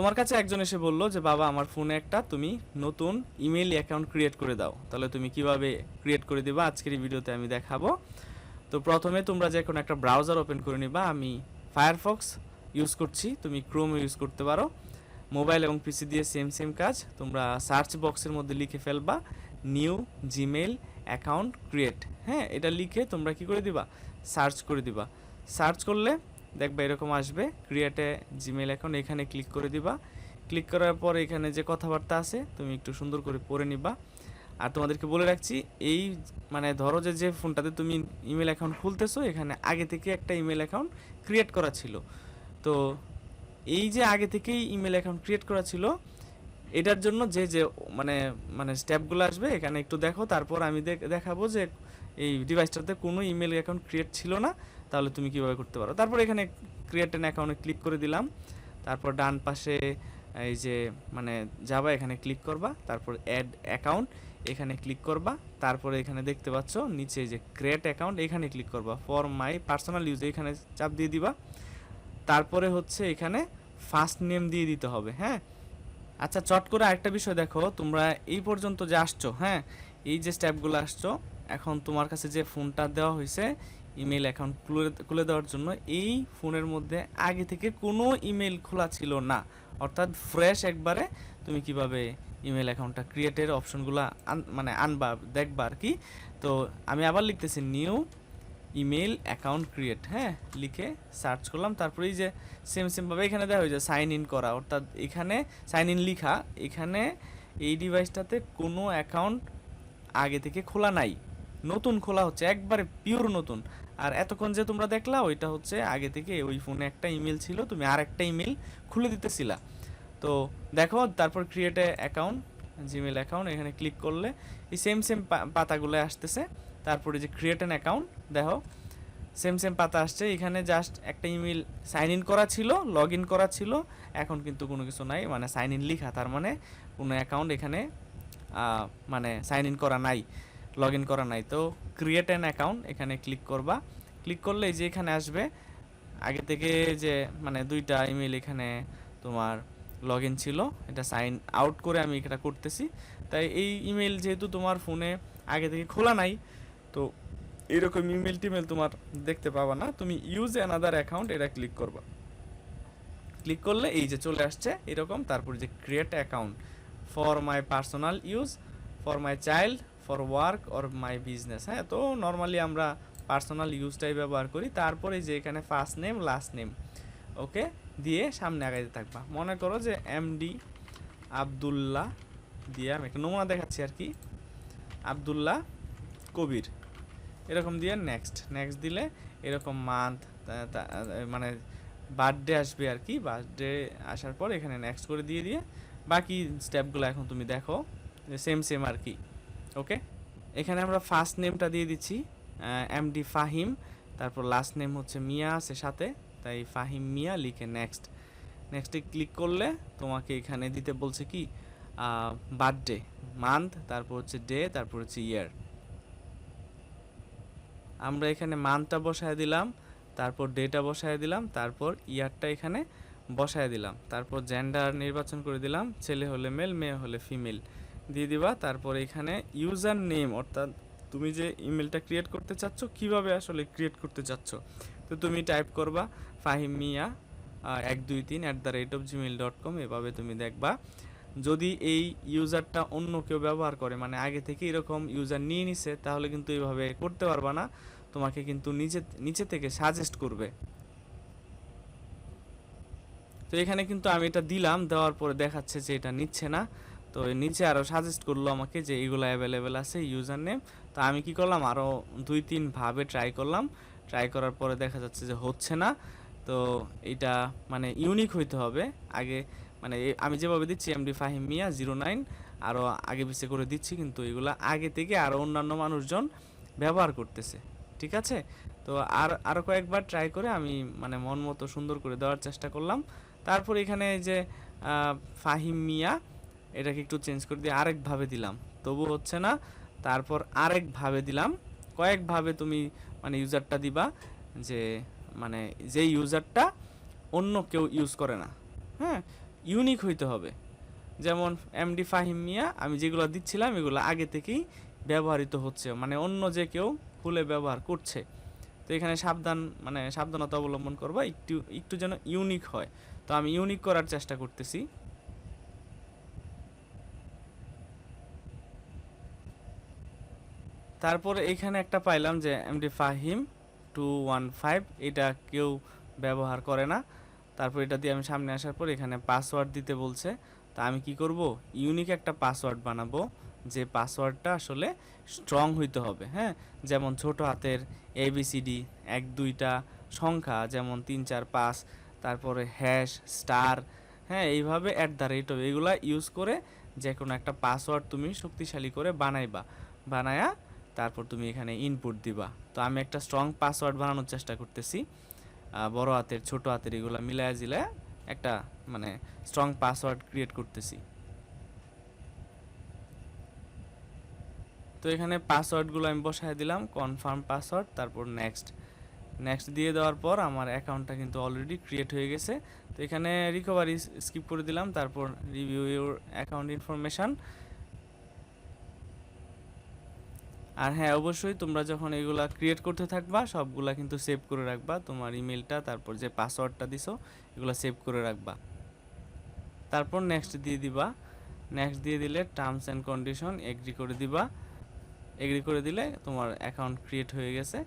তোমার কাছে একজন এসে বলল যে, বাবা, আমার ফোনে একটা তুমি নতুন ইমেল অ্যাকাউন্ট ক্রিয়েট করে দাও। তাহলে তুমি কীভাবে ক্রিয়েট করে দিবা? আজকের এই ভিডিওতে আমি দেখাবো। তো প্রথমে তোমরা যে কোনো একটা ব্রাউজার ওপেন করে নিবা, আমি ফায়ারফক্স ইউজ করছি। তুমি ক্রোম ইউজ করতে পারো। মোবাইল এবং পিসি দিয়ে সেম সেম কাজ। তোমরা সার্চ বক্সের মধ্যে লিখে ফেলবা নিউ জিমেল অ্যাকাউন্ট ক্রিয়েট হ্যাঁ এটা লিখে তোমরা কি করে দিবা? সার্চ করে দিবা। সার্চ করলে দেখবা এরকম আসবে। ক্রিয়েটে জিমেল অ্যাকাউন্ট এখানে ক্লিক করে দিবা। ক্লিক করার পর এখানে যে কথাবার্তা আছে, তুমি একটু সুন্দর করে পড়ে নিবা। আর তোমাদেরকে বলে রাখছি, এই মানে ধরো যে যে ফোনটাতে তুমি ইমেল অ্যাকাউন্ট খুলতেছো, এখানে আগে থেকে একটা ইমেল অ্যাকাউন্ট ক্রিয়েট করা ছিল। তো এই যে আগে থেকেই ইমেল অ্যাকাউন্ট ক্রিয়েট করা ছিল, এটার জন্য যে যে মানে মানে স্টেপগুলো আসবে, এখানে একটু দেখো। তারপর আমি দেখ- দেখাবো যে, এই ডিভাইসটাতে কোনো ইমেল অ্যাকাউন্ট ক্রিয়েট ছিল না। তাহলে তুমি কীভাবে করতে পারো? তারপর এখানে ক্রিয়েট অ্যান অ্যাকাউন্টে ক্লিক করে দিলাম। তারপর ডান পাশে, এই যে মানে যাবা, এখানে ক্লিক করবা। তারপর অ্যাড অ্যাকাউন্ট এখানে ক্লিক করবা। তারপরে এখানে দেখতে পাচ্ছ, নিচে যে ক্রিয়েট অ্যাকাউন্ট এখানে ক্লিক করবা। ফর মাই পার্সোনাল ইউজ এখানে চাপ দিয়ে দিবা। তারপরে হচ্ছে এখানে ফার্স্ট নেম দিয়ে দিতে হবে হ্যাঁ? আচ্ছা চট করে আরেকটা বিষয় দেখো। তোমরা এই পর্যন্ত যে আসছো হ্যাঁ? এই যে স্টেপগুলো আসছো, এখন তোমার কাছে যে ফোনটা দেওয়া হয়েছে ইমেল অ্যাকাউন্ট খুলে খুলে দেওয়ার জন্য এই ফোনের মধ্যে আগে থেকে কোনো ইমেল খোলা ছিল না। অর্থাৎ ফ্রেশ একবারে তুমি কীভাবে ইমেল অ্যাকাউন্টটা ক্রিয়েটের অপশনগুলো মানে আনবা, দেখবা আর কি। তো আমি আবার লিখতেছি নিউ ইমেল অ্যাকাউন্ট ক্রিয়েট হ্যাঁ? লিখে সার্চ করলাম, তারপরে এই যে সেম সেমভাবে এখানে দেওয়া হয়েছে সাইন ইন করা। অর্থাৎ এখানে সাইন ইন লিখা, এখানে এই ডিভাইসটাতে কোনো অ্যাকাউন্ট আগে থেকে খোলা নাই। নতুন খোলা হচ্ছে, একবারে পিওর নতুন। আর এতক্ষণ যে তোমরা দেখলা, ওইটা হচ্ছে আগে থেকে ওই ফোনে একটা ইমেল ছিল, তুমি আর একটা ইমেল খুলে দিতেছিলা। তো দেখো, তারপর ক্রিয়েট অ্যাকাউন্ট জিমেল অ্যাকাউন্ট এখানে ক্লিক করলে এই সেম সেম পাতাগুলো আসতেছে। তারপরে যে ক্রিয়েট অ্যান অ্যাকাউন্ট দেখো সেম সেম পাতা আসছে। এখানে জাস্ট একটা ইমেল সাইন ইন করা ছিল লগ ইন করা ছিল। এখন কিন্তু কোনো কিছু নাই মানে সাইন ইন লিখা, তার মানে কোনো অ্যাকাউন্ট এখানে মানে সাইন ইন করা নাই। লগ ইন করা নাই। তো ক্রিয়েট অ্যান অ্যাকাউন্ট এখানে ক্লিক করবা। ক্লিক করলে যে এখানে আসবে, আগে থেকে যে মানে দুইটা ইমেল এখানে তোমার লগ ইন ছিল, এটা সাইন আউট করে আমি এটা করতেছি। তাই এই ইমেল যেহেতু তোমার ফোনে আগে থেকে খোলা নাই, তো এরকম ইমেল টিমেল তোমার দেখতে পাবা না। তুমি ইউজ অ্যানাদার অ্যাকাউন্ট এটা ক্লিক করবা। ক্লিক করলে এই যে চলে আসছে, এরকম। তারপর যে create account for my personal use for my child for work or my business হ্যাঁ তো নর্মালি আমরা পার্সোনাল ইউজটাই ব্যবহার করি। তারপরে যে এখানে first name last name okay দিয়ে সামনে আগাইতে থাকবা। মনে করো যে এমডি আবদুল্লাহ দিয়ে আমি একটা নমুনা দেখাচ্ছি আর কি। আবদুল্লাহ কবির। এরকম দিয়ে নেক্সট নেক্সট দিলে এরকম মান্থ মানে বার্থডে আসবে আর কি। বার্থডে আসার পর এখানে নেক্সট করে দিয়ে দিয়ে বাকি স্টেপগুলো এখন তুমি দেখো। সেম সেম আর কি। ওকে এখানে আমরা ফার্স্ট নেমটা দিয়ে দিচ্ছি এমডি ফাহিম তারপর লাস্ট নেম হচ্ছে মিয়া আছে সাথে, তাই ফাহিম মিয়া লিখে নেক্সট নেক্সটে ক্লিক করলে তোমাকে এখানে দিতে বলছে কি বার্থডে মান্থ তারপর হচ্ছে ডে তারপর হচ্ছে ইয়ার আমরা এখানে মান্থটা বসায় দিলাম, তারপর ডেটা বসায় দিলাম, তারপর ইয়ারটা এখানে বসায় দিলাম, তারপর জেন্ডার নির্বাচন করে দিলাম, ছেলে হলে মেল মেয়ে হলে ফিমেল দিয়ে দিবা, তারপর এখানে ইউজার নেম অর্থাৎ তুমি যে ইমেলটা ক্রিয়েট করতে চাচ্ছ, কীভাবে আসলে ক্রিয়েট করতে চাচ্ছ? তো তুমি টাইপ করবা ফাহিম মিয়া এক দুই তিন at the rate of Gmail dot com এভাবে তুমি দেখবা। যদি এই ইউজারটা অন্য কেউ ব্যবহার করে মানে আগে থেকে এরকম ইউজার নিয়ে নিছে, তাহলে কিন্তু এইভাবে করতে পারবা না। তোমাকে কিন্তু নিচে নিচে থেকে সাজেস্ট করবে। তো এখানে কিন্তু আমি এটা দিলাম, দেওয়ার পরে দেখাচ্ছে যে এটা নিচ্ছে না। তো নিচে আরও সাজেস্ট করল আমাকে যে এগুলো অ্যাভেলেবেল আছে ইউজার নেম তো আমি কি করলাম আরও দুই তিন ভাবে ট্রাই করলাম। ট্রাই করার পরে দেখা যাচ্ছে যে হচ্ছে না। তো এটা মানে ইউনিক হইতে হবে। আগে মানে আমি যেভাবে দিচ্ছি MD Fahim Mia zero nine আরও আগে পিছিয়ে করে দিচ্ছি, কিন্তু এগুলো আগে থেকে আরও অন্যান্য মানুষজন ব্যবহার করতেছে। ঠিক আছে? তো আর আরও কয়েকবার ট্রাই করে আমি মানে মন মতো সুন্দর করে দেওয়ার চেষ্টা করলাম। তারপর এখানে যে ফাহিম মিয়া এটাকে একটু চেঞ্জ করে দিয়ে আরেকভাবে দিলাম। তবু হচ্ছে না, তারপর আরেকভাবে দিলাম। কয়েকভাবে তুমি মানে ইউজারটা দিবা যে মানে যে ইউজারটা অন্য কেউ ইউজ করে না। হ্যাঁ ইউনিক হইতে হবে। যেমন এমডি ফাহিম মিয়া, আমি যেগুলো দিচ্ছিলাম, এগুলো আগে থেকেই ব্যবহৃত হচ্ছে। মানে অন্য যে কেউ খুলে ব্যবহার করছে। তো এখানে সাবধান মানে সাবধানতা অবলম্বন করবা, একটু একটু যেন ইউনিক হয়। তো আমি ইউনিক করার চেষ্টা করতেছি। তারপরে এখানে একটা পাইলাম যে MD Fahim two one five এটা কেউ ব্যবহার করে না। তারপর এটা দিয়ে আমি সামনে আসার পর এখানে পাসওয়ার্ড দিতে বলছে। তা আমি কি করব? ইউনিক একটা পাসওয়ার্ড বানাবো, যে পাসওয়ার্ডটা আসলে স্ট্রং হইতে হবে হ্যাঁ? যেমন ছোট হাতের এবিসিডি এক, দুইটা সংখ্যা, যেমন তিন, চার, পাঁচ, তারপরে হ্যাশ স্টার হ্যাঁ? এইভাবে অ্যাট দ্য রেট হবে এগুলা ইউজ করে যে কোনো একটা পাসওয়ার্ড তুমি শক্তিশালী করে বানাইবা। বানায়া তারপর তুমি এখানে ইনপুট দিবা। তো আমি একটা স্ট্রং পাসওয়ার্ড বানানোর চেষ্টা করতেছি। বড় হাতের, ছোট হাতের এগুলা মিলায়া জিলায়া একটা মানে স্ট্রং পাসওয়ার্ড ক্রিয়েট করতেছি। তো এখানে পাসওয়ার্ডগুলো আমি বসায় দিলাম কনফার্ম পাসওয়ার্ড তারপর নেক্সট নেক্সট দিয়ে দেওয়ার পর আমার অ্যাকাউন্টটা কিন্তু অলরেডি ক্রিয়েট হয়ে গেছে। তো এখানে রিকভারি স্কিপ করে দিলাম, তারপর রিভিউ ইউর অ্যাকাউন্ট ইনফরমেশন আর হ্যাঁ অবশ্যই তোমরা যখন এগুলা ক্রিয়েট করতে থাকবা, সবগুলা কিন্তু সেভ করে রাখবা। তোমার ইমেলটা তারপর যে পাসওয়ার্ডটা দিছো, এগুলো সেভ করে রাখবা। তারপর নেক্সট দিয়ে দিবা। নেক্সট দিয়ে দিলে টার্মস অ্যান্ড কন্ডিশন এগ্রি করে দিবা। এগ্রি করে দিলে তোমার অ্যাকাউন্ট ক্রিয়েট হয়ে গেছে।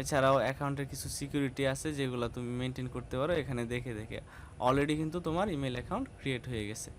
এছাড়াও অ্যাকাউন্টের কিছু সিকিউরিটি আছে যেগুলো তুমি মেনটেন করতে পারো এখানে দেখে দেখে। অলরেডি কিন্তু তোমার ইমেল অ্যাকাউন্ট ক্রিয়েট হয়ে গেছে।